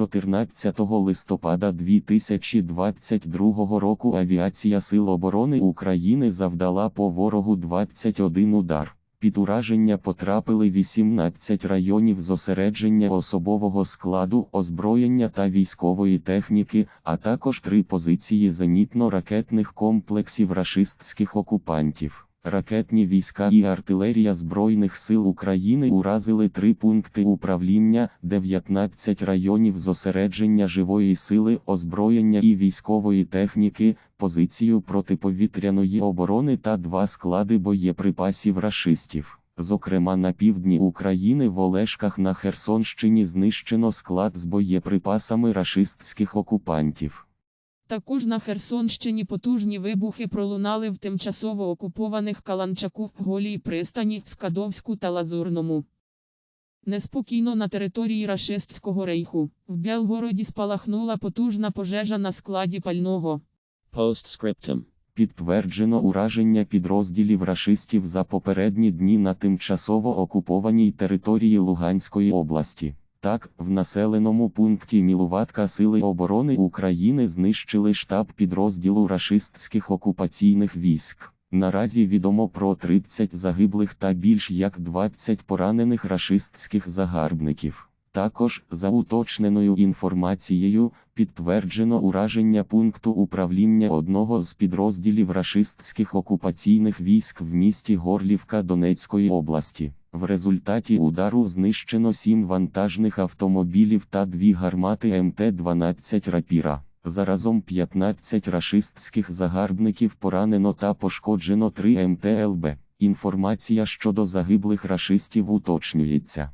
14 листопада 2022 року авіація Сил оборони України завдала по ворогу 21 удар. Під ураження потрапили 18 районів зосередження особового складу, озброєння та військової техніки, а також три позиції зенітно-ракетних комплексів рашистських окупантів. Ракетні війська і артилерія Збройних сил України уразили три пункти управління, 19 районів зосередження живої сили, озброєння і військової техніки, позицію протиповітряної оборони та два склади боєприпасів рашистів. Зокрема, на півдні України в Олешках на Херсонщині знищено склад з боєприпасами рашистських окупантів. Також на Херсонщині потужні вибухи пролунали в тимчасово окупованих Каланчаку, Голій пристані, Скадовську та Лазурному. Неспокійно на території Рашистського рейху. В Белгороді спалахнула потужна пожежа на складі пального. Postscriptum. Підтверджено ураження підрозділів рашистів за попередні дні на тимчасово окупованій території Луганської області. Так, в населеному пункті Мілуватка Сили оборони України знищили штаб підрозділу рашистських окупаційних військ. Наразі відомо про 30 загиблих та більш як 20 поранених рашистських загарбників. Також, за уточненою інформацією, підтверджено ураження пункту управління одного з підрозділів рашистських окупаційних військ в місті Горлівка Донецької області. В результаті удару знищено 7 вантажних автомобілів та дві гармати МТ-12 Рапіра. Заразом 15 рашистських загарбників поранено та пошкоджено 3 МТЛБ. Інформація щодо загиблих рашистів уточнюється.